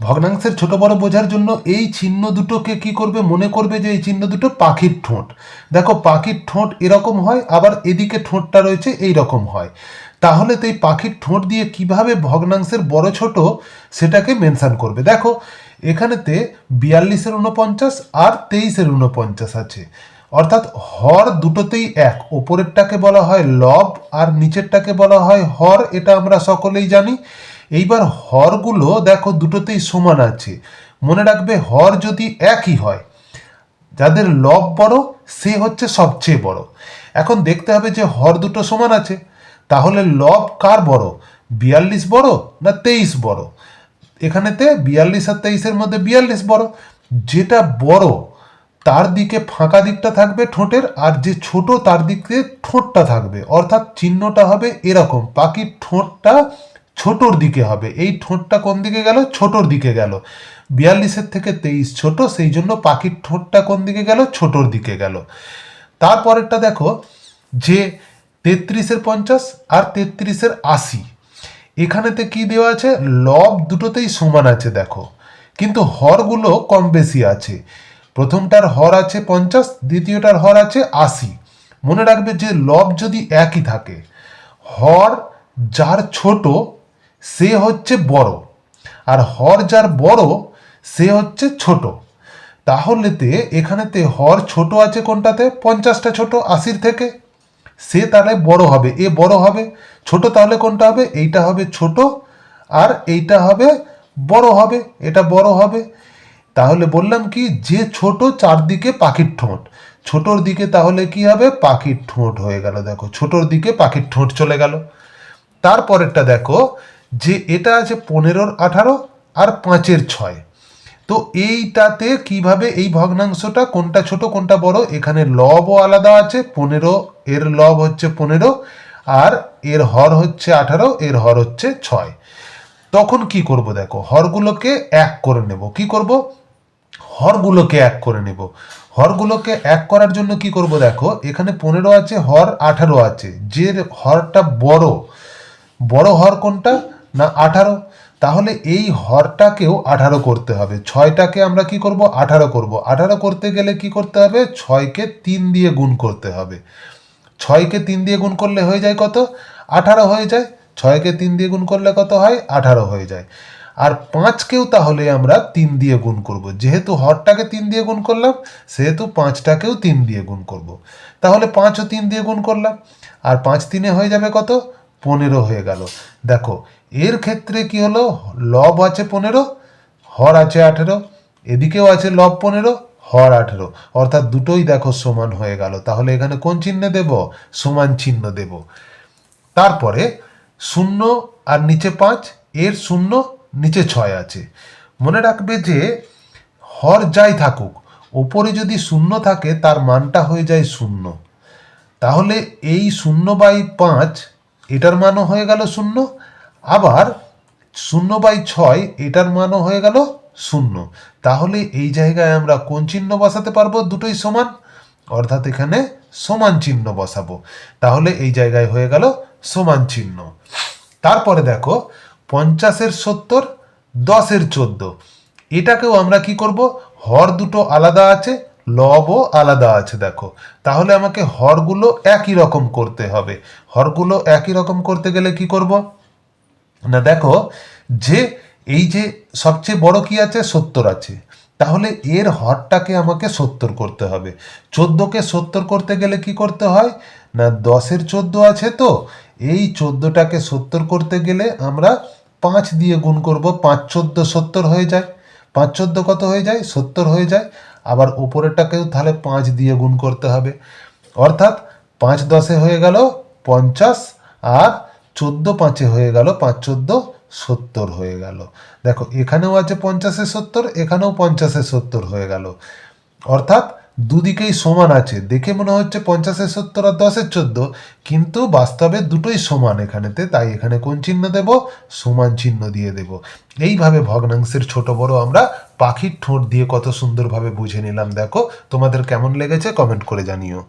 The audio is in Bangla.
ভগ্নাংশের ছোট বড় বোঝার জন্য এই চিহ্ন দুটোকে কি করবে? মনে করবে যে এই চিহ্ন দুটো পাখির ঠোঁট। দেখো, পাখির ঠোঁট এরকম হয়, আবার এদিকে ঠোঁটটা রয়েছে এই রকম হয়। তাহলে তো এই পাখির ঠোঁট দিয়ে কীভাবে ভগ্নাংশের বড় ছোট সেটাকে মেনশান করবে? দেখো, এখানেতে বিয়াল্লিশের উনপঞ্চাশ আর তেইশের উনপঞ্চাশ আছে। অর্থাৎ হর দুটোতেই এক। ওপরেরটাকে বলা হয় লব আর নিচেরটাকে বলা হয় হর, এটা আমরা সকলেই জানি। এইবার হরগুলো দেখো দুটোতেই সমান আছে। মনে রাখবে হর যদি একই হয়, যাদের লব বড়, সে হচ্ছে সবচেয়ে বড়। এখন দেখতে হবে যে হর দুটো সমান আছে, তাহলে লব কার বড়? বিয়াল্লিশ বড় না তেইশ বড়? এখানেতে বিয়াল্লিশ আর তেইশের মধ্যে বিয়াল্লিশ বড়। যেটা বড়, তার দিকে ফাঁকা দিকটা থাকবে ঠোঁটের, আর যে ছোট, তার দিকে ঠোঁটটা থাকবে। অর্থাৎ চিহ্নটা হবে এরকম। পাখির ঠোঁটটা ছোটর দিকে হবে। এই ঠোঁটটা কোন দিকে গেল? ছোটর দিকে গেল। বিয়াল্লিশের থেকে তেইশ ছোট, সেই জন্য পাখির ঠোঁটটা কোন দিকে গেল? ছোটর দিকে গেল। তারপরেরটা দেখো, যে তেত্রিশের পঞ্চাশ আর তেত্রিশের আশি। এখানেতে কি দেওয়া আছে? লব দুটোতেই সমান আছে, দেখো। কিন্তু হরগুলো কম বেশি আছে। প্রথমটার হর আছে পঞ্চাশ, দ্বিতীয়টার হর আছে আশি। মনে রাখবে যে লব যদি একই থাকে, হর যার ছোট সে হচ্ছে বড়। আর হর যার বড়, সে হচ্ছে ছোট। তাহলেতে এখানেতে হর ছোট আছে কোনটাতে? পঞ্চাশটা ছোট, আশির থেকে। সে তাহলে বড় হবে। এ বড় হবে, ছোট তাহলে কোনটা হবে? এইটা হবে ছোট, আর এইটা হবে বড় হবে। এটা বড় হবে। তাহলে বললাম কি, যে ছোট চারদিকে পাখির ঠোঁট। ছোটর দিকে তাহলে কি হবে? পাখির ঠোঁট হয়ে গেল। দেখো, ছোটর দিকে পাখির ঠোঁট চলে গেল। তারপরেরটা দেখো যে এটা আছে পনেরোর আঠারো আর পাঁচের ছয়। তো এইটাতে কীভাবে এই ভগ্নাংশটা, কোনটা ছোট, কোনটা বড়, এখানে লবও আলাদা আছে, পনেরো, এর লব হচ্ছে পনেরো, আর এর হর হচ্ছে আঠারো, এর হর হচ্ছে ছয়। তখন কি করব দেখো, হরগুলোকে এক করে নেব। কি করব? হরগুলোকে এক করে নেব। হরগুলোকে এক করার জন্য কি করব দেখো, এখানে পনেরো আছে, হর আঠারো আছে। যে হরটা বড় বড় হর কোনটা? না, আঠারো? তাহলে এই হরটাকেও আঠারো করতে হবে। ছয়টাকে আমরা কি করব? আঠারো করব। আঠারো করতে গেলে কি করতে হবে? ছয়কে তিন দিয়ে গুণ করতে হবে। ছয়কে তিন দিয়ে গুণ করলে হয়ে যায় কত? আঠারো হয়ে যায়। ছয়কে তিন দিয়ে গুণ করলে কত হয়? আঠারো হয়ে যায়। আর পাঁচকেও তাহলে আমরা তিন দিয়ে গুণ করব। যেহেতু হরটাকে তিন দিয়ে গুণ করলাম, সেহেতু পাঁচটাকেও তিন দিয়ে গুণ করব। তাহলে পাঁচও তিন দিয়ে গুণ করলাম। আর পাঁচ তিনে হয়ে যাবে কত? পনেরো হয়ে গেল। দেখো, এর ক্ষেত্রে কি হলো? লব আছে পনেরো, হর আছে আঠেরো, এদিকেও আছে লব পনেরো, হর আঠেরো। অর্থাৎ দুটোই দেখো সমান হয়ে গেল। তাহলে এখানে কোন চিহ্ন দেব? সমান চিহ্ন দেব। তারপরে শূন্য আর নিচে পাঁচ, এর শূন্য নিচে ছয় আছে। মনে রাখবে যে হর যাই থাকুক, ওপরে যদি শূন্য থাকে, তার মানটা হয়ে যায় শূন্য। তাহলে এই শূন্য বাই পাঁচ এটার মানও হয়ে গেল শূন্য, আবার শূন্য বাই ছয়, এটার মানও হয়ে গেল শূন্য। তাহলে এই জায়গায় আমরা কোন চিহ্ন বসাতে পারব? দুটোই সমান, অর্থাৎ এখানে সমান চিহ্ন বসাবো। তাহলে এই জায়গায় হয়ে গেল সমান চিহ্ন। তারপরে দেখো, পঞ্চাশের সত্তর, দশের চোদ্দ। এটাকেও আমরা কি করব? হর দুটো আলাদা আছে লবও আলাদা আছে, দেখো। তাহলে আমাকে হরগুলো একই রকম করতে হবে। হরগুলো একই রকম করতে গেলে কি করব? না, দেখো, যে, এই যে সবচেয়ে বড় কি আছে? সত্তর আছে। তাহলে এর হরটাকে আমাকে সত্তর করতে হবে। চোদ্দোকে সত্তর করতে গেলে কি করতে হয়? না, দশের চোদ্দ আছে তো। এই চোদ্দোটাকে সত্তর করতে গেলে আমরা পাঁচ দিয়ে গুণ করব। পাঁচ চোদ্দ সত্তর হয়ে যায়। পাঁচ চোদ্দ কত হয়ে যায়? সত্তর হয়ে যায়। আবার ওপরেরটাকেও তাহলে পাঁচ দিয়ে গুণ করতে হবে। অর্থাৎ পাঁচ দশে হয়ে গেল পঞ্চাশ আর চোদ্দ পাঁচে হয়ে গেল পাঁচ চোদ্দ সত্তর হয়ে গেল। দেখো, এখানেও আছে পঞ্চাশে সত্তর, এখানেও পঞ্চাশে সত্তর হয়ে গেল। অর্থাৎ দুদিকেই সমান আছে। দেখে মনে হচ্ছে পঞ্চাশের সত্তর আর দশের চোদ্দ, কিন্তু বাস্তবে দুটোই সমান এখানেতে, তাই এখানে কোন চিহ্ন দেব? সমান চিহ্ন দিয়ে দেব। এইভাবে ভগ্নাংশের ছোট বড় আমরা পাখির ঠোঁট দিয়ে কত সুন্দরভাবে বুঝে নিলাম। দেখো, তোমাদের কেমন লেগেছে কমেন্ট করে জানিও।